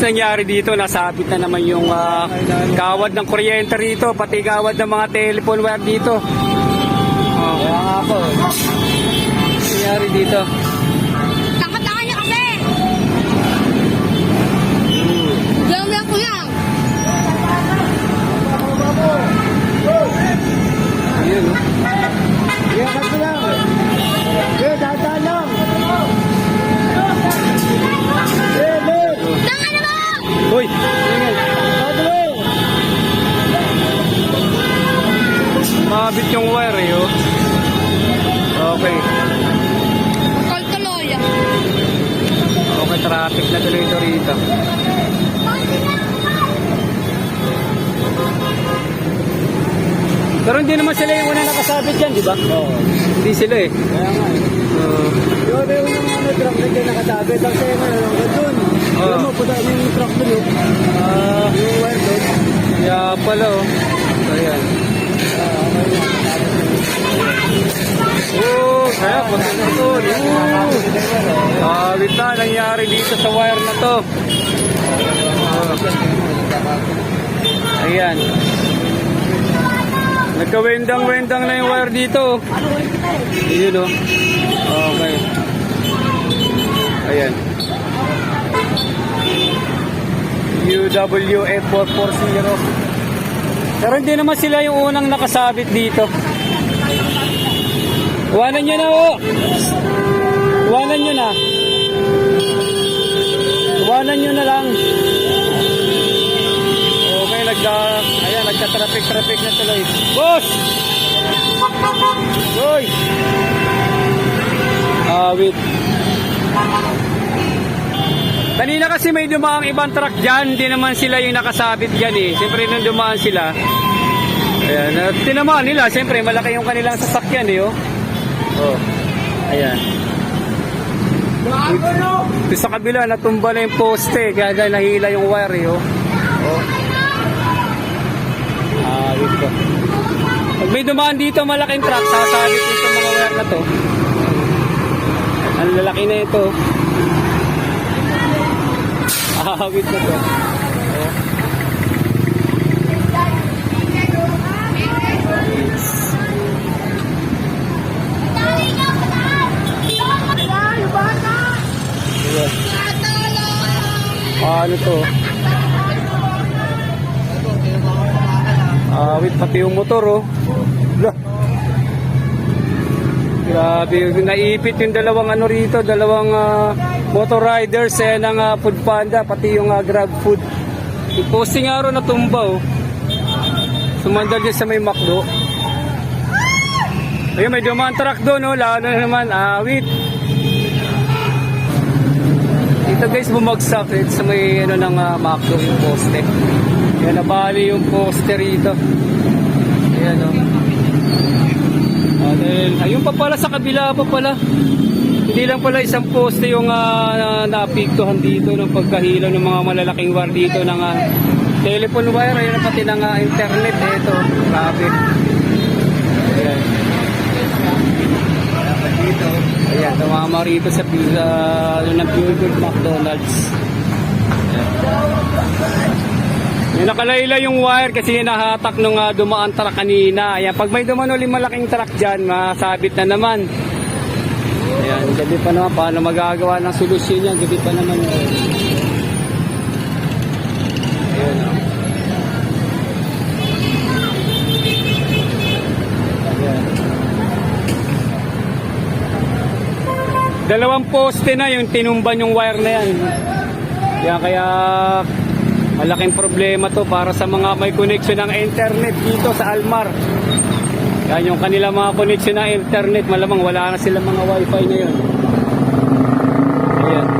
nangyari dito, nasabit na naman yung ah, kawad ng kuryente rito, pati kawad ng mga telephone wire dito. Oh, Kaya nga po. nangyari dito. Mabit yung wire eh, oh. Okay. Tuloy-tuloy. Okay, traffic na tuloy ito rito. Pero hindi naman sila yung una nakasabit yan, di ba? Oo. Hindi sila eh. Kaya nga eh. Uh, Yung ano, truck na dyan nakatabi. Tapos eh, ano, hanggang doon. Oo. Alam mo, puta yung truck doon. oh. ah, Yung wire doon. kaya pala oh. Oh, kaya punta na to. Oh. Awit na, nangyari dito sa wire na to. Oh. Ayan. Nagkawendang-wendang na yung wire dito. Ayun oh. Okay. Ayan. UWF440. Pero hindi naman sila yung unang nakasabit dito. Iwanan nyo na oh. Iwanan nyo na. Iwanan nyo na lang. Okay, nagda... Ayan, nagka-traffic-traffic na tuloy. Boss! Hoy! Ah, wait. Kanina kasi may dumaang ibang truck dyan. Hindi naman sila yung nakasabit dyan eh. Siyempre nung dumaan sila. Ayan. Tinamaan nila. Siyempre malaki yung kanilang sasakyan eh. Oh. Oh. Ayan. Ito sa kabila, natumba na yung poste. Kaya dahil nahila yung wire eh. Oh. Oh. Ah, wait ko. Pag may dumaan dito malaking truck, sasabit dito mga wire na to. Ang lalaki na ito. Ahawit na to. Paano to? Awit pati yung motor oh. Lah. Grabe, naipit yung dalawang ano rito, dalawang ah, motor riders eh, ng ah, food panda, pati yung ah, grab food. Yung posting araw na tumba oh. Sumandal din sa may makdo. Ayun, may dumaan truck doon oh, lalo na naman, awit. Dito guys, bumagsak dito sa may ano ng uh, makdo yung poste. Yan, nabali yung poste rito. Ayan o. Oh. Ah, ayun pa pala sa kabila pa pala. Hindi lang pala isang poste yung uh, na, naapektuhan dito ng pagkahilo ng mga malalaking wire dito ng ah, telephone wire. Ayun pati ng ah, internet. Ito, grabe. Ayan. Dito. Ayan, tumama rito sa pizza, ano ng Billboard McDonald's. Yung nakalayla yung wire kasi nahatak nung uh, dumaan truck kanina. Ayan, pag may dumaan ulit malaking truck dyan, masabit na naman. Ayan, gabi pa naman. Paano magagawa ng solusyon yan? Gabi pa naman. Ayan. Dalawang poste na yung tinumban yung wire na yan. Kaya kaya malaking problema to para sa mga may connection ng internet dito sa Almar. Yan yung kanila mga connection ng internet, malamang wala na sila mga wifi na yun. Ayan.